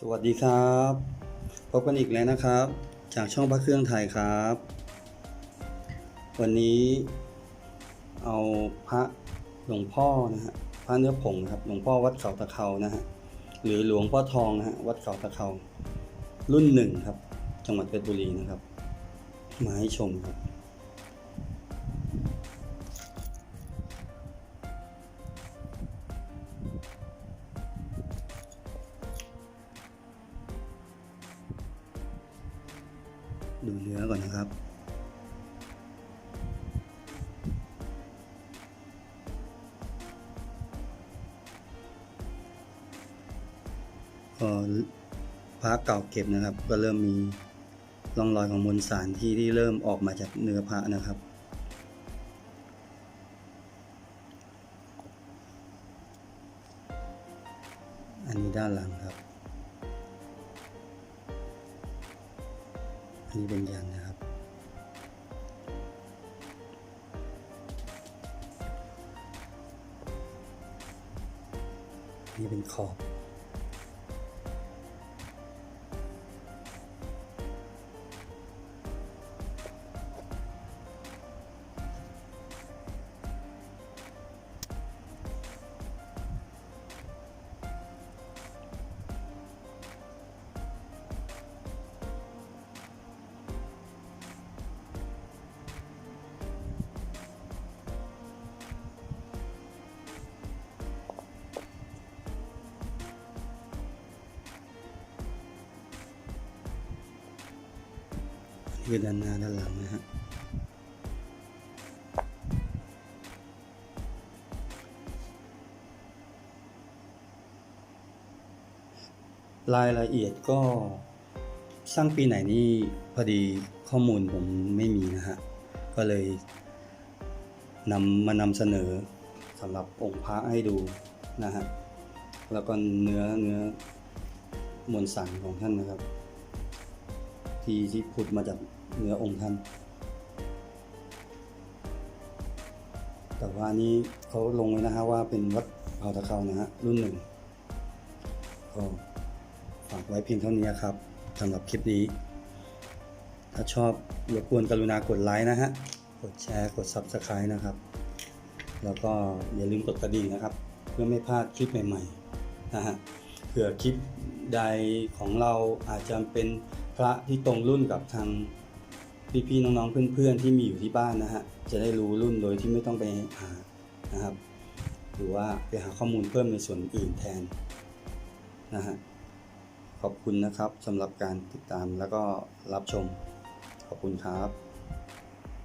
สวัสดีครับ พบกันอีกแล้วนะครับ จากช่องพระเครื่องไทยครับ วันนี้เอาพระหลวงพ่อนะฮะพระเนื้อผงนะครับหลวงพ่อวัดเขาตะเขานะฮะหรือหลวงพ่อทองนะฮะวัดเขาตะเขารุ่นหนึ่งครับ จังหวัดเพชรบุรีนะครับ มาให้ชมครับ ดูเนื้อก่อนนะครับก็พระเก่าเก็บนะครับ ก็เริ่มมีร่องรอยของมวลสารที่ที่เริ่มออกมาจากเนื้อพระนะครับอันนี้ด้านหลังครับ อันนี้เป็นยังนะครับ นี่เป็นขอบ คือด้านหน้าด้านหลังนะฮะรายละเอียดก็สร้างปีไหนนี่พอดีข้อมูลผมไม่มีนะฮะ ก็เลยนำมานำเสนอสำหรับองค์พระให้ดูนะฮะ แล้วก็เนื้อเนื้อมวลสารของท่านนะครับ ที่ที่พุดมาจากเนื้อองค์ท่าน แต่ว่านี้เขาลงไว้นะฮะว่าเป็นวัดเผาตะเขานะฮะรุ่นหนึ่งก็ฝากไว้เพียงเท่านี้ครับสำหรับคลิปนี้ ถ้าชอบรบกวนกรุณากดไลค์นะฮะ กดแชร์ กด Subscribe นะครับ แล้วก็อย่าลืมกดกระดิ่งนะครับ เพื่อไม่พลาดคลิปใหม่ๆนะฮะ เผื่อคลิปใดของเราอาจจะเป็น พระที่ตรงรุ่นกับทางพี่ๆน้องๆเพื่อนๆที่มีอยู่ที่บ้านนะฮะจะได้รู้รุ่นโดยที่ไม่ต้องไปหานะครับหรือว่าไปหาข้อมูลเพิ่มในส่วนอื่นแทนนะฮะขอบคุณนะครับสำหรับการติดตามแล้วก็รับชม ขอบคุณครับ